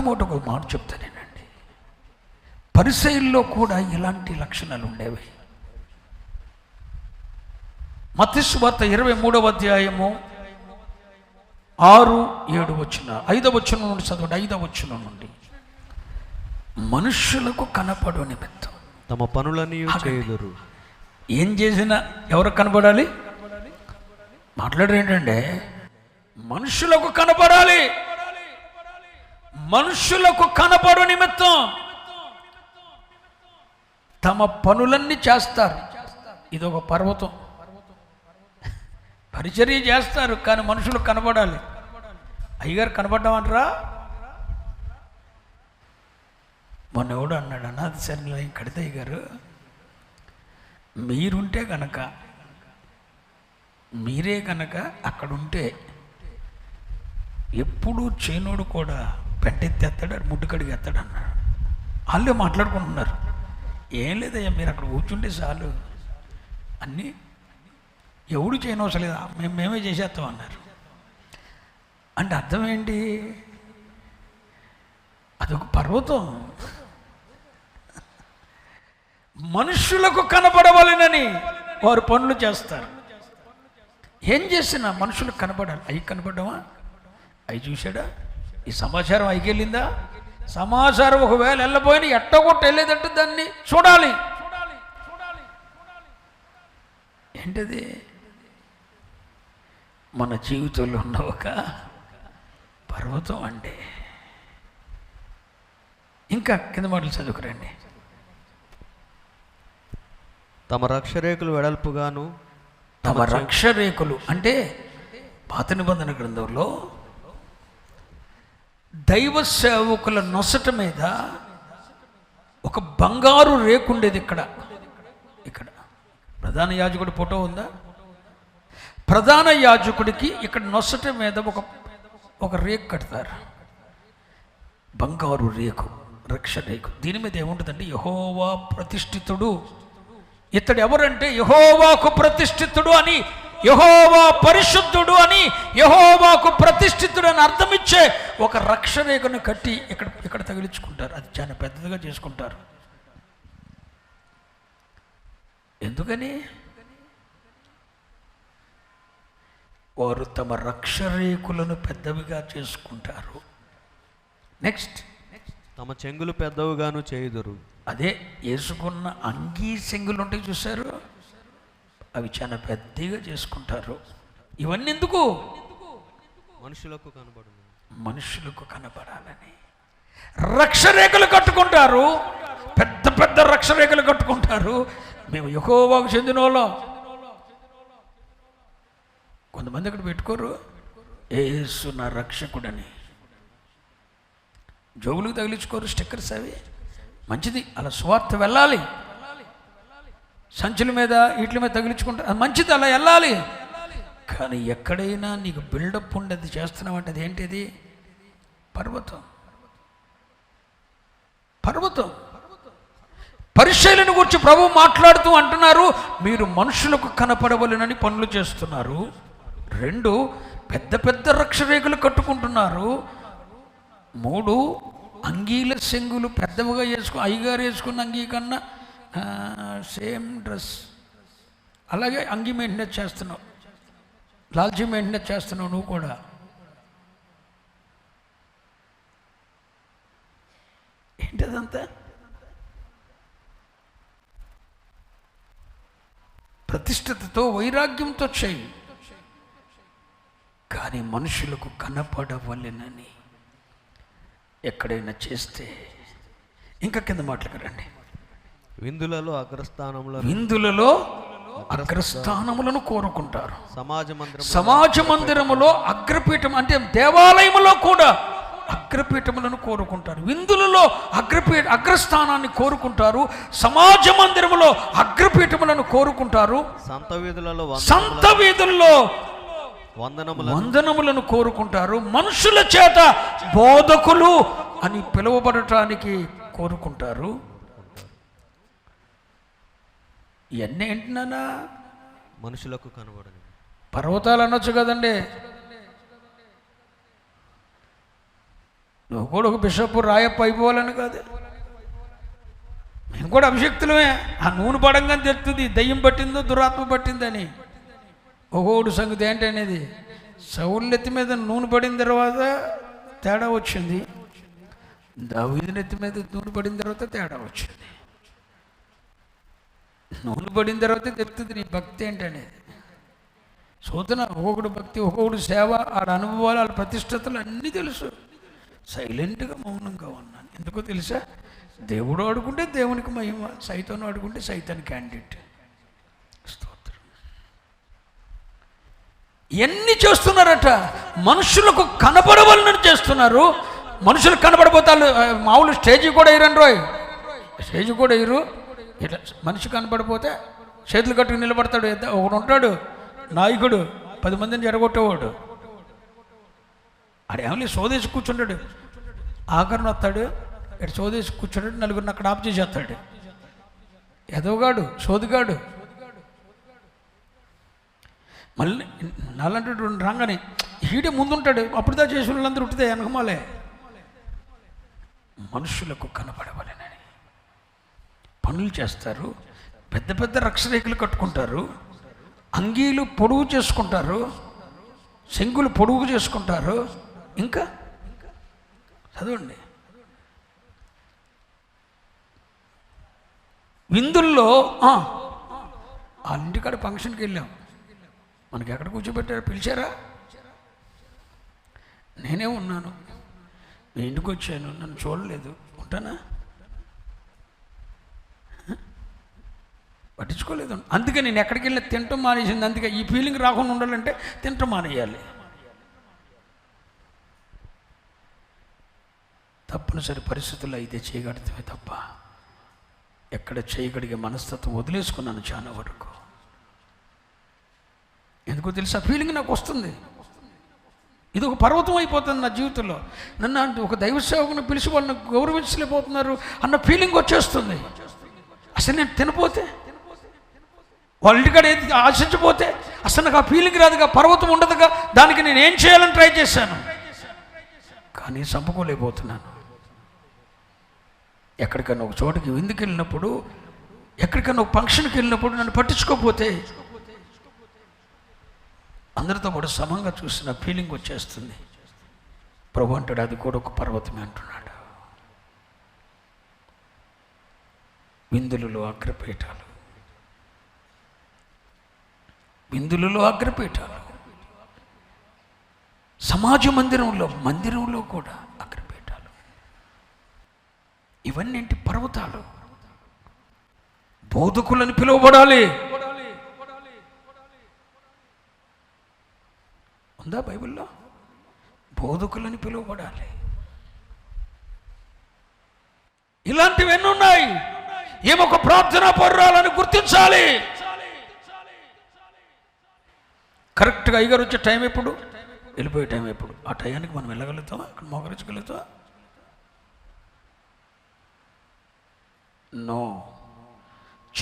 మాట చెప్తానేనండి పరిసైల్లో కూడా ఇలాంటి లక్షణాలు ఉండేవి. మత్స్వార్త ఇరవై మూడవ అధ్యాయము ఆరు ఏడు వచ్చిన ఐదవ వచ్చిన నుండి చదవండి ఐదవ వచ్చిన నుండి. మనుషులకు కనపడు నిమిత్తం. తమ పనులన్నీ చేయుదురు. ఏం చేసినా ఎవరికి కనపడాలి? మాట్లాడరు ఏంటంటే మనుషులకు కనపడాలి. మనుషులకు కనపడు నిమిత్తం తమ పనులన్నీ చేస్తారు. ఇది ఒక పర్వతం. పరిచర్య చేస్తారు కానీ మనుషులు కనబడాలి. అయ్యగారు కనపడ్డామంటారా మొన్న ఎవడు అన్నాడు అనాథ శరణాలయం కడితే గారు మీరుంటే కనుక మీరే కనుక అక్కడ ఉంటే చేనుడు చేనోడు కూడా పెంటెత్తేస్తాడు ముడ్డుకడిగి ఎత్తాడు అన్నాడు. వాళ్ళే మాట్లాడుకుంటున్నారు ఏం లేదయ్యా మీరు అక్కడ కూర్చుంటే చాలు. అన్నీ ఎవడు చేయనవసరం లేదా. మేము మేమే చేసేస్తాం అన్నారు. అంటే అర్థం ఏంటి? అదొక పర్వతం. మనుషులకు కనపడవలనని వారు పనులు చేస్తారు. ఏం చేసినా మనుషులకు కనపడాలి అవి కనపడమా అవి చూశాడా? ఈ సమాచారం అయికి వెళ్ళిందా సమాచారం ఒకవేళ వెళ్ళబోయిన ఎట్టగొట్ట వెళ్ళేదంటే దాన్ని చూడాలి. ఏంటది? మన జీవితంలో ఉన్న ఒక పర్వతం అండి. ఇంకా కింద మాటలు చదువుకురండి. తమ రక్షరేకులు వెడల్పుగాను తమ రక్షరేకులు అంటే పాత నిబంధన గ్రంథంలో దైవ సేవకుల నొసట మీద ఒక బంగారు రేకు ఉండేది ఇక్కడ. ఇక్కడ. ప్రధాన యాజకుడి ఫోటో ఉందా? ప్రధాన యాజకుడికి ఇక్కడ నొసట మీద ఒక ఒక రేకు కడతారు. బంగారు రేకు రక్ష రేకు. దీని మీద ఏముంటుందంటే యహోవా ప్రతిష్ఠితుడు. ఇతడు ఎవరంటే యహోవాకు ప్రతిష్ఠితుడు అని యహోవా పరిశుద్ధుడు అని యహోవాకు ప్రతిష్ఠితుడు అని అర్థమిచ్చే ఒక రక్షరేఖను కట్టి ఇక్కడ ఇక్కడ తగిలించుకుంటారు. అది చాలా పెద్దదిగా చేసుకుంటారు. ఎందుకని? వారు తమ రక్షరేకులను పెద్దవిగా చేసుకుంటారు. నెక్స్ట్ తమ చెంగులు పెద్దవుగాను చేయుదురు. అదే వేసుకున్న అంగీ సెంగులు ఉంటాయి చూశారు? అవి చాలా పెద్దగా చేసుకుంటారు. ఇవన్నీ ఎందుకు? మనుషులకు కనబడును. మనుషులకు కనపడాలని రక్షరేఖలు కట్టుకుంటారు. పెద్ద పెద్ద రక్షరేఖలు కట్టుకుంటారు. మేము యహోవాకు చెందిన వాళ్ళం కొంతమంది అక్కడ పెట్టుకోరు. ఏసు నా రక్షకుడని. జోగులకు తగిలించుకోరు స్టిక్కర్స్ అవి. మంచిది. అలా స్వార్థ వెళ్ళాలి. సంచుల మీద వీటి మీద తగిలించుకుంటా మంచిది అలా వెళ్ళాలి. కానీ ఎక్కడైనా నీకు బిల్డప్ ఉండేది చేస్తున్నామంటే అది ఏంటిది? పర్వతం. పర్వతం. పరిశీలన గురించి ప్రభు మాట్లాడుతూ అంటున్నారు మీరు మనుషులకు కనపడవలనని పనులు చేస్తున్నారు. రెండు పెద్ద పెద్ద రక్షరేఖలు కట్టుకుంటున్నారు. మూడు అంగీల సెంగులు పెద్దవిగా వేసుకు అయ్యగారు వేసుకున్న అంగీ కన్నా సేమ్ డ్రెస్. అలాగే అంగి మెయింటెనెన్స్ చేస్తున్నావు. లాల్చీ మెయింటెనెన్స్ చేస్తున్నావు నువ్వు కూడా. ఏంటదంతా? ప్రతిష్టతతో వైరాగ్యంతో చేయి. కానీ మనుషులకు కనపడవలెనని ఎక్కడైనా చేస్తే ఇంకా కింద మాటలకు రండి. విందులలో అగ్రస్థానంలో విందులలో అగ్రస్థానములను కోరుకుంటారు. సమాజ మందిరం సమాజ మందిరములో అగ్రపీఠం అంటే దేవాలయములో కూడా అగ్రపీఠములను కోరుకుంటారు. విందులలో అగ్రపీఠ అగ్రస్థానాన్ని కోరుకుంటారు. సమాజ మందిరములో అగ్రపీఠములను కోరుకుంటారు. సంత వీధులలో సంత వీధుల్లో వందనముల వందనములను కోరుకుంటారు. మనుషుల చేత బోధకులు అని పిలువబడటానికి కోరుకుంటారు. ఇవన్నీ ఏంటన్నా? మనుషులకు కనబడని. పర్వతాలు అనొచ్చు కదండి. నువ్వు కూడా ఒక బిషప్ రాయప్ప అయిపోవాలని కాదు. మేము కూడా అభిషక్తులమే. ఆ నూనె పడంగానే తెలుస్తుంది దయ్యం పట్టిందో దురాత్మ పట్టిందని. ఒక్కోడు సంగతి ఏంటనేది సౌలు నెత్తి మీద నూనె పడిన తర్వాత తేడా వచ్చింది. దావీదు నెత్తి మీద నూనె పడిన తర్వాత తేడా వచ్చింది. నూనె పడిన తర్వాత తెలుస్తుంది నీ భక్తి ఏంటనేది సూచన ఒక్కొక్కడు భక్తి ఒక్కొక్కడు సేవ ఆడ అనుభవాలు వాళ్ళ ప్రతిష్టతలు అన్నీ తెలుసు. సైలెంట్గా మౌనంగా ఉన్నాను ఎందుకో తెలుసా? దేవుడు ఆడుకుంటే దేవునికి మహిమ సైతాన్ని ఆడుకుంటే సైతాన్ క్యాండిడేట్. స్తోత్రం. ఎన్ని చేస్తున్నారట? మనుషులకు కనపడవలనని చేస్తున్నారు. మనుషులు కనపడబోతారు మామూలు స్టేజ్ కూడా ఇరండి రోయ్. స్టేజ్ కూడా వేయరు. ఇట్లా మనిషి కనపడిపోతే చేతులు కట్టుకు నిలబడతాడు. ఒకడు ఉంటాడు నాయకుడు పది మందిని జరగొట్టేవాడు ఆడేమో సోదేసి కూర్చుంటాడు. ఆఖరణ వస్తాడు ఇటు సోదేసి కూర్చుంటాడు నలుగురిని అక్కడ ఆఫ్ చేసేస్తాడు. ఎదవగాడు సోదిగాడు. మళ్ళీ నాలంటే రాగానే ఈడే ముందుంటాడు. అప్పుడుదా చేసిన వాళ్ళందరూ ఉంటుందే వెనకమాలే. మనుషులకు కనపడవలెనని. పనులు చేస్తారు పెద్ద పెద్ద రక్షరేఖలు కట్టుకుంటారు అంగీలు పొడుగు చేసుకుంటారు శంకులు పొడుగు చేసుకుంటారు ఇంకా చదవండి. విందుల్లో ఆ, ఇంటికాడ ఫంక్షన్కి వెళ్ళాం. మనకి ఎక్కడ కూర్చోబెట్టారు? పిలిచారా? నేనే ఉన్నాను. నేను ఇంటికి వచ్చాను? నన్ను చూడలేదు. ఉంటానా? పట్టించుకోలేదు. అందుకే నేను ఎక్కడికి వెళ్ళి తింటాం మానేసింది. అందుకే ఈ ఫీలింగ్ రాకుండా ఉండాలంటే తింటాం మానేయాలి. తప్పనిసరి పరిస్థితుల్లో అయితే చేయగలుగుతామే తప్ప ఎక్కడ చేయగలిగే మనస్తత్వం వదిలేసుకున్నాను చాలా వరకు. ఎందుకో తెలుసా? ఫీలింగ్ నాకు వస్తుంది. ఇది ఒక పర్వతం అయిపోతుంది నా జీవితంలో. నన్ను అంటే ఒక దైవ సేవకుని పిలిచి వాళ్ళని గౌరవించలేకపోతున్నారు అన్న ఫీలింగ్ వచ్చేస్తుంది. అసలు నేను తినపోతే వాళ్ళ ఇంటికాడ ఏది ఆశించపోతే అసలు నాకు ఆ ఫీలింగ్ రాదుగా పర్వతం ఉండదుగా దానికి నేను ఏం చేయాలని ట్రై చేశాను. కానీ చంపుకోలేకపోతున్నాను. ఎక్కడికైనా ఒక చోటకి విందుకు వెళ్ళినప్పుడు ఎక్కడికైనా ఒక ఫంక్షన్కి వెళ్ళినప్పుడు నన్ను పట్టించుకోకపోతే అందరితో కూడా సమంగా చూసిన ఫీలింగ్ వచ్చేస్తుంది. ప్రభు అంటాడు అది కూడా ఒక పర్వతమే అంటున్నాడు. విందులలో అగ్రపీఠాలు. విందులలో అగ్రపీఠాలు. సమాజ మందిరంలో మందిరంలో కూడా అగ్రపీఠాలు. ఇవన్నీ ఏంటి పర్వతాలు. బోధకులని పిలువబడాలి. ఉందా బైబిల్లో? బోధకులని పిలువబడాలి. ఇలాంటివి ఎన్ని ఉన్నాయి ఏమొక ప్రార్థనా పౌరాలని గుర్తించాలి. కరెక్ట్గా అయ్యగారు వచ్చే టైం ఎప్పుడు? వెళ్ళిపోయే టైం ఎప్పుడు? ఆ టయానికి మనం వెళ్ళగలుగుతామా? అక్కడ మోకరించగలుగుతామా? నో.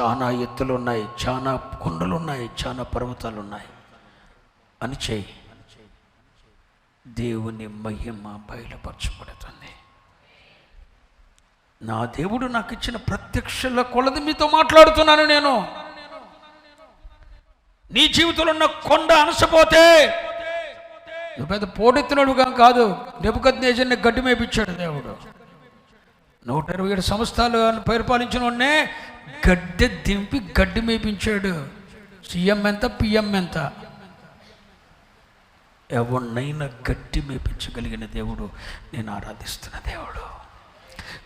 చాలా ఎత్తులు ఉన్నాయి చాలా కొండలు ఉన్నాయి చాలా పర్వతాలు ఉన్నాయి అని చేయి దేవుని మహిమ బయలుపరచబడుతుంది. నా దేవుడు నాకు ఇచ్చిన ప్రత్యక్షల కొలది మీతో మాట్లాడుతున్నాను నేను. నీ జీవితంలో ఉన్న కొండ అనసపోతే నువ్వు పెద్ద పోటెత్తినడుగా కాదు నెబుకద్నేజర్ని గడ్డి మేపించాడు దేవుడు. నూట ఇరవై ఏడు సంవత్సరాలు పరిపాలించిన వాడినే గడ్డె దింపి గడ్డి మేపించాడు సీఎం ఎంత పిఎం ఎంత? ఎవరినైనా గట్టి మేపించగలిగిన దేవుడు నేను ఆరాధిస్తున్న దేవుడు.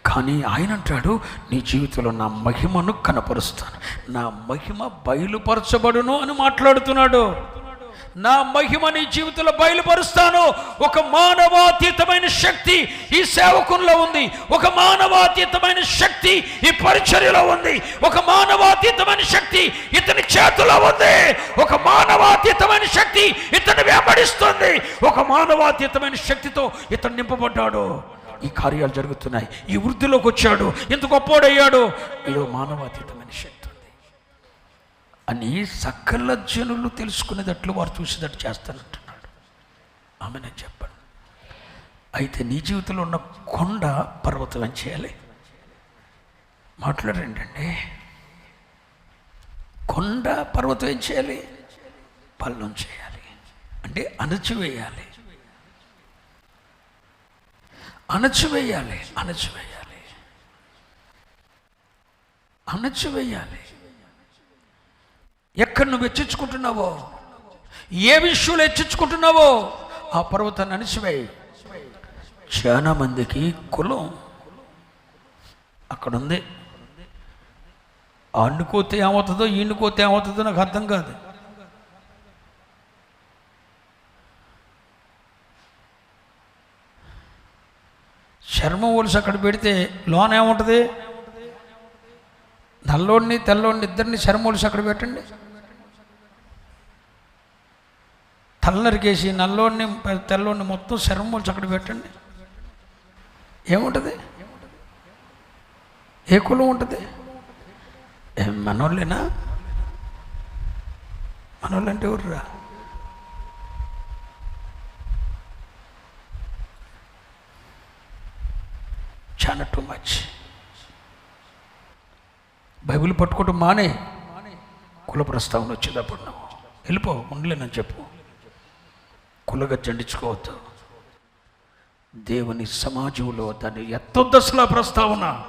కానీ ఆయన అంటాడు నీ జీవితంలో నా మహిమను కనపరుస్తాను. నా మహిమ బయలుపరచబడును అని మాట్లాడుతున్నాడు. నా మహిమ నీ జీవితంలో బయలుపరుస్తాను. ఒక మానవాతీతమైన శక్తి ఈ సేవకుల్లో ఉంది. ఒక మానవాతీతమైన శక్తి ఈ పరిచర్యలో ఉంది. ఒక మానవాతీతమైన శక్తి ఇతని చేతిలో ఉంది. ఒక మానవాతీతమైన శక్తి ఇతను వెంబడిస్తుంది. ఒక మానవాతీతమైన శక్తితో ఇతను నింపబడ్డాడు. ఈ కార్యాలు జరుగుతున్నాయి. ఈ వృద్ధిలోకి వచ్చాడు. ఎంత గొప్పోడయ్యాడు ఇదో మానవాతీతమైన శక్తి ఉంది అని సకల జనులు తెలుసుకునేటట్లు వారు చూసేటట్టు చేస్తానంటున్నాడు. ఆమె నేను చెప్పండి అయితే నీ జీవితంలో ఉన్న కొండ పర్వతం ఏం చేయాలి? మాట్లాడండి అండి. కొండ పర్వతం ఏం చేయాలి? పల్లం చేయాలి. అంటే అణచివేయాలి. అణచివేయాలి అణచివేయాలి. అణచివేయాలి. ఎక్కడ నువ్వు హెచ్చించుకుంటున్నావో ఏ విషయంలో హెచ్చించుకుంటున్నావో ఆ పర్వతాన్ని అణచివేయి. చాలా మందికి కులం అక్కడ ఉంది అన్నుకోతే ఏమవుతుందో ఈనుకోతే ఏమవుతుందో నాకు అర్థం కాదు. చర్మం ఒలుసు అక్కడ పెడితే లోన ఏముంటుంది? నల్లోడిని తెల్లోడిని ఇద్దరిని చర్మం ఒలుసు అక్కడ పెట్టండి. తల్లరికేసి నల్లోడిని తెల్లోడిని మొత్తం చర్మం ఒలుసు అక్కడ పెట్టండి. ఏముంటుంది? ఏ కులం ఉంటుంది? మనోళ్ళేనా? మనోళ్ళు అంటే ఎవర్రా? చాలా టూ మచ్ బైబిల్ పట్టుకోవటం మానే. కుల ప్రస్తావన వచ్చేటప్పుడు నువ్వు. వెళ్ళిపో ఉండలేనని చెప్పు. కులగా జండించుకోవద్దు. దేవుని సమాజంలో దాన్ని ఎత్తొద్దసలా ప్రస్తావన.